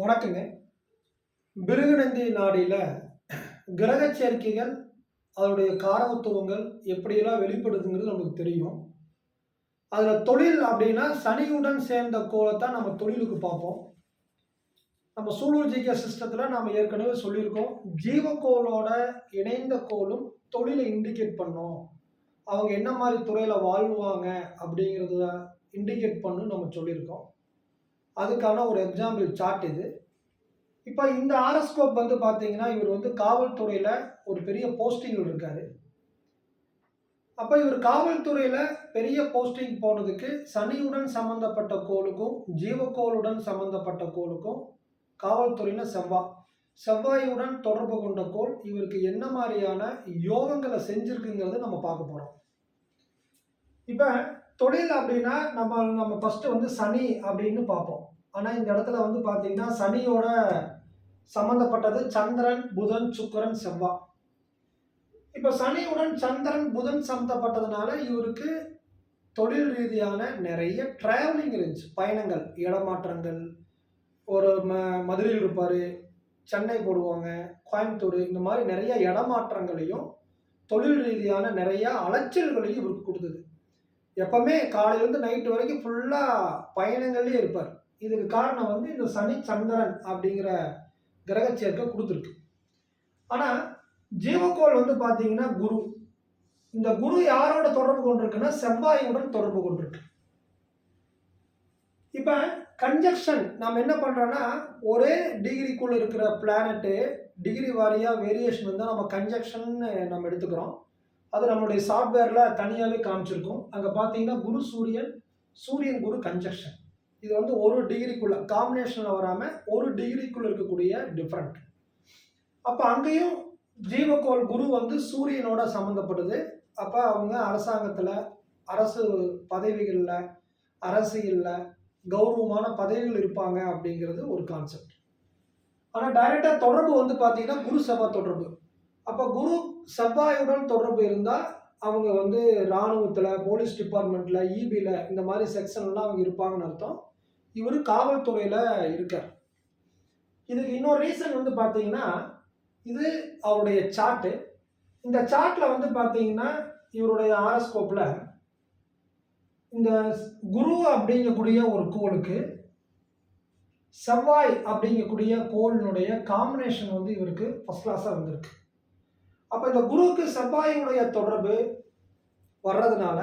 வணக்கங்க. பிருகுநந்தி நாடியில் கிரக சேர்க்கைகள் அதனுடைய காரகத்துவங்கள் எப்படியெல்லாம் வெளிப்படுதுங்கிறது நமக்கு தெரியும். அதில் தொழில் அப்படின்னா சனியுடன் சேர்ந்த கோலத்தான் நம்ம தொழிலுக்கு பார்ப்போம். நம்ம சூலூர் ஜிகே சிஸ்டத்தில் நாம் ஏற்கனவே சொல்லியிருக்கோம். ஜீவக்கோளோட இணைந்த கோலும் தொழிலை இண்டிகேட் பண்ணும். அவங்க என்ன மாதிரி துறையில் வாழ்வாங்க அப்படிங்கிறத இண்டிகேட் பண்ணுன்னு நம்ம சொல்லியிருக்கோம். அதுக்கான ஒரு எக்ஸாம்பிள் சார்ட் இது. இப்போ இந்த ஆரஸ்கோப் வந்து பார்த்தீங்கன்னா இவர் வந்து காவல்துறையில் ஒரு பெரிய போஸ்டிங் இருக்காரு. அப்போ இவர் காவல்துறையில் பெரிய போஸ்டிங் போனதுக்கு சனியுடன் சம்மந்தப்பட்ட கோளுக்கும் ஜீவக்கோளுடன் சம்மந்தப்பட்ட கோளுக்கும் காவல்துறையில் செவ்வாய் செவ்வாயுடன் தொடர்பு கொண்ட கோள் இவருக்கு என்ன மாதிரியான யோகங்களை செஞ்சிருக்குங்கிறத நம்ம பார்க்க போகிறோம் இப்போ தொழில் அப்படின்னா நம்ம நம்ம ஃபஸ்ட்டு வந்து சனி அப்படின்னு பார்ப்போம். ஆனால் இந்த இடத்துல வந்து பார்த்தீங்கன்னா சனியோட சம்மந்தப்பட்டது சந்திரன் புதன் சுக்கரன் செவ்வாய் இப்போ சனியுடன் சந்திரன் புதன் சம்மந்தப்பட்டதுனால இவருக்கு தொழில் ரீதியான நிறைய ட்ராவலிங் இருந்துச்சு. பயணங்கள் இடமாற்றங்கள் ஒரு ம மதுரையில் இருப்பார் சென்னை போடுவாங்க கோயம்புத்தூர் இந்த மாதிரி நிறைய இடமாற்றங்களையும் தொழில் ரீதியான நிறைய அலைச்சல்களையும் இவருக்கு கொடுத்தது. எப்பவுமே காலையிலேருந்து நைட்டு வரைக்கும் ஃபுல்லாக பயணங்கள்லேயே இருப்பார். இதுக்கு காரணம் வந்து இந்த சனி சந்திரன் அப்படிங்கிற கிரக சேர்க்கை கொடுத்துருக்கு. ஆனால் ஜீவக்கோள் வந்து பார்த்தீங்கன்னா குரு. இந்த குரு யாரோட தொடர்பு கொண்டிருக்குன்னா செவ்வாயுடன் தொடர்பு கொண்டிருக்கு. இப்போ கன்ஜக்ஷன் நம்ம என்ன பண்ணுறோன்னா ஒரே டிகிரிக்குள்ளே இருக்கிற பிளானட்டு டிகிரி வாரியாக வேரியேஷன் வந்து நம்ம கன்ஜக்ஷன் நம்ம எடுத்துக்கிறோம். அது நம்மளுடைய சாஃப்ட்வேரில் தனியாகவே காமிச்சிருக்கும். அங்கே பார்த்தீங்கன்னா குரு சூரியன் சூரியன் குரு கன்ஜக்ஷன் இது வந்து ஒரு டிகிரிக்குள்ளே காம்பினேஷனில் வராமல் ஒரு டிகிரிக்குள்ளே இருக்கக்கூடிய டிஃப்ரெண்ட் அப்போ அங்கேயும் ஜீவகோள் குரு வந்து சூரியனோட சம்மந்தப்படுது அப்போ அவங்க அரசாங்கத்தில் அரசு பதவிகளில் அரசியலில் கௌரவமான பதவிகள் இருப்பாங்க அப்படிங்கிறது ஒரு கான்செப்ட் ஆனால் டைரெக்டாக தொடர்பு வந்து பார்த்தீங்கன்னா குரு சபா தொடர்பு. அப்போ குரு செவ்வாயுடன் தொடர்பு இருந்தால் அவங்க வந்து இராணுவத்தில் போலீஸ் டிபார்ட்மெண்ட்டில் இபியில் இந்த மாதிரி செக்ஷன்லாம் அவங்க இருப்பாங்கன்னு அர்த்தம். இவர் காவல்துறையில் இருக்கார். இதுக்கு இன்னொரு ரீசன் வந்து பார்த்தீங்கன்னா இது அவருடைய சார்ட்டு இந்த சார்ட்டில் வந்து பார்த்தீங்கன்னா இவருடைய ஆரஸ்கோப்பில் இந்த குரு அப்படிங்கக்கூடிய ஒரு கோளுக்கு செவ்வாய் அப்படிங்கக்கூடிய கோளினுடைய காம்பினேஷன் வந்து இவருக்கு ஃபஸ்ட் கிளாஸாக வந்திருக்கு அப்போ இந்த குருவுக்கு செவ்வாயினுடைய தொடர்பு வர்றதுனால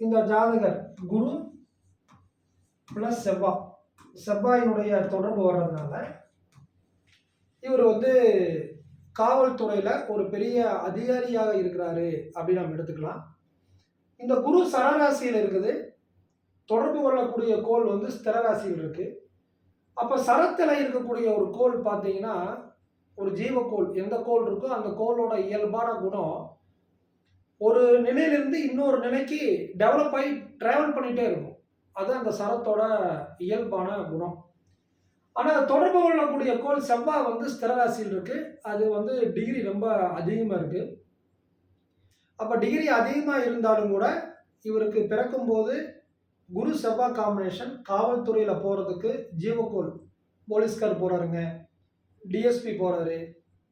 இந்த ஜாதகர் குரு ப்ளஸ் செவ்வாய் செவ்வாயினுடைய தொடர்பு வர்றதுனால இவர் வந்து காவல்துறையில் ஒரு பெரிய அதிகாரியாக இருக்கிறாரு அப்படின்னு நம்ம எடுத்துக்கலாம். இந்த குரு சரராசியில் இருக்குது. தொடர்பு கொள்ளக்கூடிய கோள் வந்து ஸ்திரராசியில் இருக்குது அப்போ சரத்தில் இருக்கக்கூடிய ஒரு கோள் பார்த்தீங்கன்னா ஒரு ஜீவக்கோள் எந்த கோள் இருக்கோ அந்த கோளோட இயல்பான குணம் ஒரு நிலையிலிருந்து இன்னொரு நிலைக்கு டெவலப் ஆகி ட்ராவல் பண்ணிகிட்டே இருக்கும். அது அந்த சரத்தோட இயல்பான குணம். ஆனால் தொடர்பு கொள்ளக்கூடிய கோள் செவ்வாய் வந்து ஸ்திரராசியில் இருக்குது அது வந்து டிகிரி ரொம்ப அதிகமாக இருக்குது அப்போ டிகிரி அதிகமாக இருந்தாலும் கூட இவருக்கு பிறக்கும்போது குரு செவ்வாய் காம்பினேஷன் காவல்துறையில் போகிறதுக்கு ஜீவக்கோள் போலீஸ்கார் போகிறாருங்க டிஎஸ்பி போகிறாரு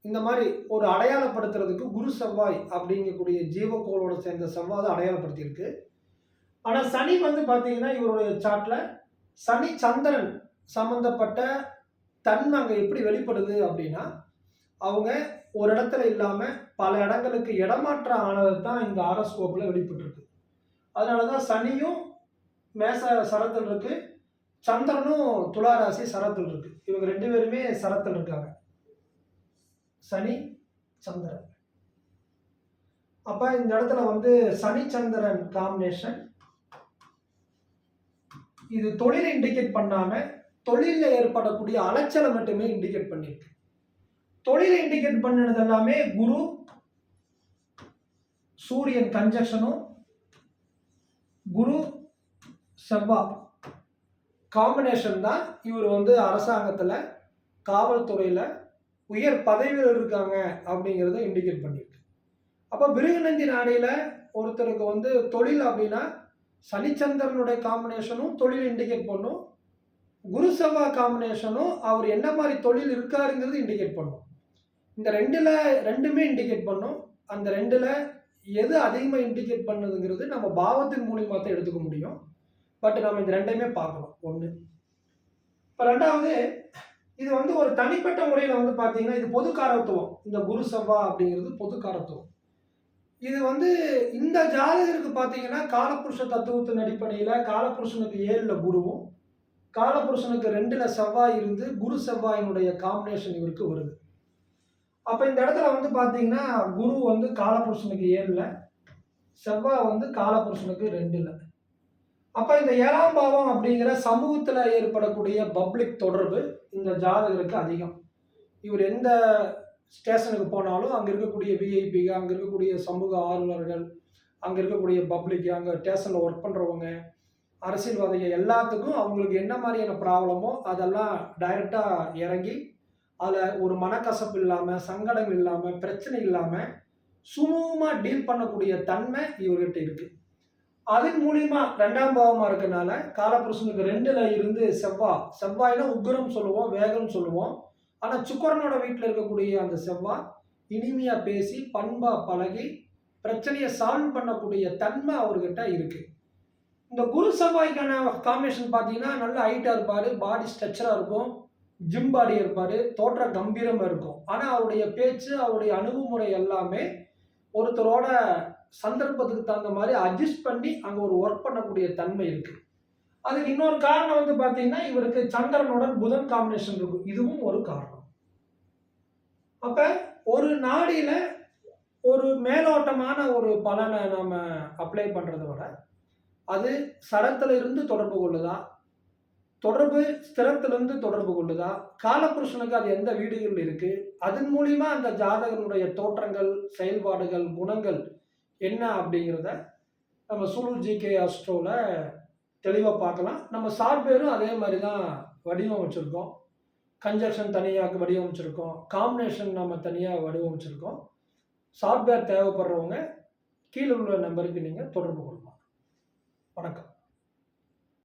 இந்த மாதிரி ஒரு அடையாளப்படுத்துறதுக்கு குரு செவ்வாய் அப்படிங்கக்கூடிய ஜீவக்கோளோட சேர்ந்த செவ்வாய் தான் அடையாளப்படுத்தியிருக்கு. ஆனால் சனி வந்து பார்த்தீங்கன்னா இவருடைய சாட்டில் சனி சந்திரன் சம்மந்தப்பட்ட தன்மை அங்கே எப்படி வெளிப்படுது அப்படின்னா அவங்க ஒரு இடத்துல இல்லாமல் பல இடங்களுக்கு இடமாற்றம் ஆனது தான் இந்த ஆரஸ்கோப்பில் வெளிப்பட்டிருக்கு. அதனால தான் சனியும் மேச சரத்தில் இருக்குது சந்திரனும் துளாராசி சரத்தில் இருக்கு. இவங்க ரெண்டு பேருமே சரத்தில் இருக்காங்க. சனி சந்திரன். அப்ப இந்த இடத்துல வந்து சனி சந்திரன் காம்பினேஷன் இது தொழிலை இண்டிகேட் பண்ணாம தொழிலில் ஏற்படக்கூடிய அலைச்சலை மட்டுமே இண்டிகேட் பண்ணியிருக்கு தொழிலை இண்டிகேட் பண்ணினது எல்லாமே குரு சூரியன் கன்ஜக்ஷனும் குரு செவ்வாய் காம்பினேஷன் தான் இவர் வந்து அரசாங்கத்தில் காவல்துறையில் உயர் பதவியில் இருக்காங்க அப்படிங்கிறத இண்டிகேட் பண்ணியிருக்கு. அப்போ பிருகநந்தி நாடையில் ஒருத்தருக்கு வந்து தொழில் அப்படின்னா சனிச்சந்திரனுடைய காம்பினேஷனும் தொழில் இண்டிகேட் பண்ணும். குரு செவ்வாய் காம்பினேஷனும் அவர் என்ன மாதிரி தொழில் இருக்காருங்கிறது இண்டிகேட் பண்ணும். இந்த ரெண்டில் ரெண்டுமே இண்டிகேட் பண்ணும். அந்த ரெண்டில் எது அதிகமாக இண்டிகேட் பண்ணுதுங்கிறது நம்ம பாவத்தின் மூலியமாக தான் எடுத்துக்க முடியும். பட் நம்ம இந்த ரெண்டையுமே பார்க்கணும் ஒன்று இப்போ ரெண்டாவது இது வந்து ஒரு தனிப்பட்ட முறையில் வந்து பார்த்தீங்கன்னா இது பொது காரத்துவம். இந்த குரு செவ்வா அப்படிங்கிறது பொது காரத்துவம். இது வந்து இந்த ஜாதகருக்கு பார்த்தீங்கன்னா காலபுருஷ தத்துவத்தின் அடிப்படையில் காலபுருஷனுக்கு ஏழில் குருவும் காலபுருஷனுக்கு ரெண்டில் செவ்வாய் இருந்து குரு செவ்வாயினுடைய காம்பினேஷன் இவருக்கு வருது. அப்போ இந்த இடத்துல வந்து பார்த்தீங்கன்னா குரு வந்து காலபுருஷனுக்கு ஏழில் செவ்வாய் வந்து காலபுருஷனுக்கு ரெண்டில். அப்போ இந்த ஏழாம் பாவம் அப்படிங்கிற சமூகத்தில் ஏற்படக்கூடிய பப்ளிக் தொடர்பு இந்த ஜாதகருக்கு அதிகம். இவர் எந்த ஸ்டேஷனுக்கு போனாலும் அங்கே இருக்கக்கூடிய விஐபி அங்கே இருக்கக்கூடிய சமூக ஆர்வலர்கள் அங்கே இருக்கக்கூடிய பப்ளிக் அங்கே ஸ்டேஷனில் ஒர்க் பண்ணுறவங்க அரசியல்வாதிகள் எல்லாத்துக்கும் அவங்களுக்கு என்ன மாதிரியான ப்ராப்ளமோ அதெல்லாம் டைரெக்டாக இறங்கி அதில் ஒரு மனக்கசப்பு இல்லாமல் சங்கடங்கள் இல்லாமல் பிரச்சனை இல்லாமல் சுமூகமாக டீல் பண்ணக்கூடிய தன்மை இவர்கிட்ட இருக்குது அதன் மூலியமா ரெண்டாம் பாவமாக இருக்கனால காலபுருஷனுக்கு ரெண்டில் இருந்து செவ்வாய் செவ்வாய்னா உக்ரம் சொல்லுவோம் வேகம் சொல்லுவோம். ஆனால் சுக்கரனோட வீட்டில் இருக்கக்கூடிய அந்த செவ்வாய் இனிமையாக பேசி பண்பாக பழகி பிரச்சனையை சால்வ் பண்ணக்கூடிய தன்மை அவர்கிட்ட இருக்குது இந்த குரு செவ்வாய்க்கான காம்பினேஷன் பார்த்தீங்கன்னா நல்ல ஹைட்டாக இருப்பார் பாடி ஸ்ட்ரக்சராக இருக்கும் ஜிம் பாடி இருப்பார் தோற்ற கம்பீரமாக இருக்கும். ஆனால் அவருடைய பேச்சு அவருடைய அணுகுமுறை எல்லாமே ஒருத்தரோட சந்தர்ப்பத்துக்கு தகுந்த மாதிரி அட்ஜஸ்ட் பண்ணி அங்கே ஒரு ஒர்க் பண்ணக்கூடிய தன்மை இருக்குது அதுக்கு இன்னொரு காரணம் வந்து பார்த்தீங்கன்னா இவருக்கு சந்திரனுடன் புதன் காம்பினேஷன் இருக்கும். இதுவும் ஒரு காரணம். அப்போ ஒரு நாடியில் ஒரு மேலோட்டமான ஒரு பலனை நாம் அப்ளை பண்ணுறத விட அது சரத்தில் இருந்து தொடர்பு கொள்ளுதா? தொடர்பு ஸ்திரத்திலிருந்து தொடர்பு கொள்ளுதா? காலப்புருஷனுக்கு அது எந்த வீடுகளில் இருக்குது அதன் மூலிமா அந்த ஜாதகனுடைய தோற்றங்கள் செயல்பாடுகள் குணங்கள் என்ன அப்படிங்கிறத நம்ம சுருள் ஜிகே அஸ்ட்ரோவில் தெளிவாக பார்க்கலாம். நம்ம சாஃப்ட்வேரும் அதே மாதிரி தான் வடிவமைச்சிருக்கோம். கன்ஜக்ஷன் தனியாக வடிவமைச்சிருக்கோம். காம்பினேஷன் நம்ம தனியாக வடிவமைச்சிருக்கோம். சாஃப்ட்வேர் தேவைப்படுறவங்க கீழே உள்ள நம்பருக்கு நீங்கள் தொடர்பு கொள்ளலாம். வணக்கம்.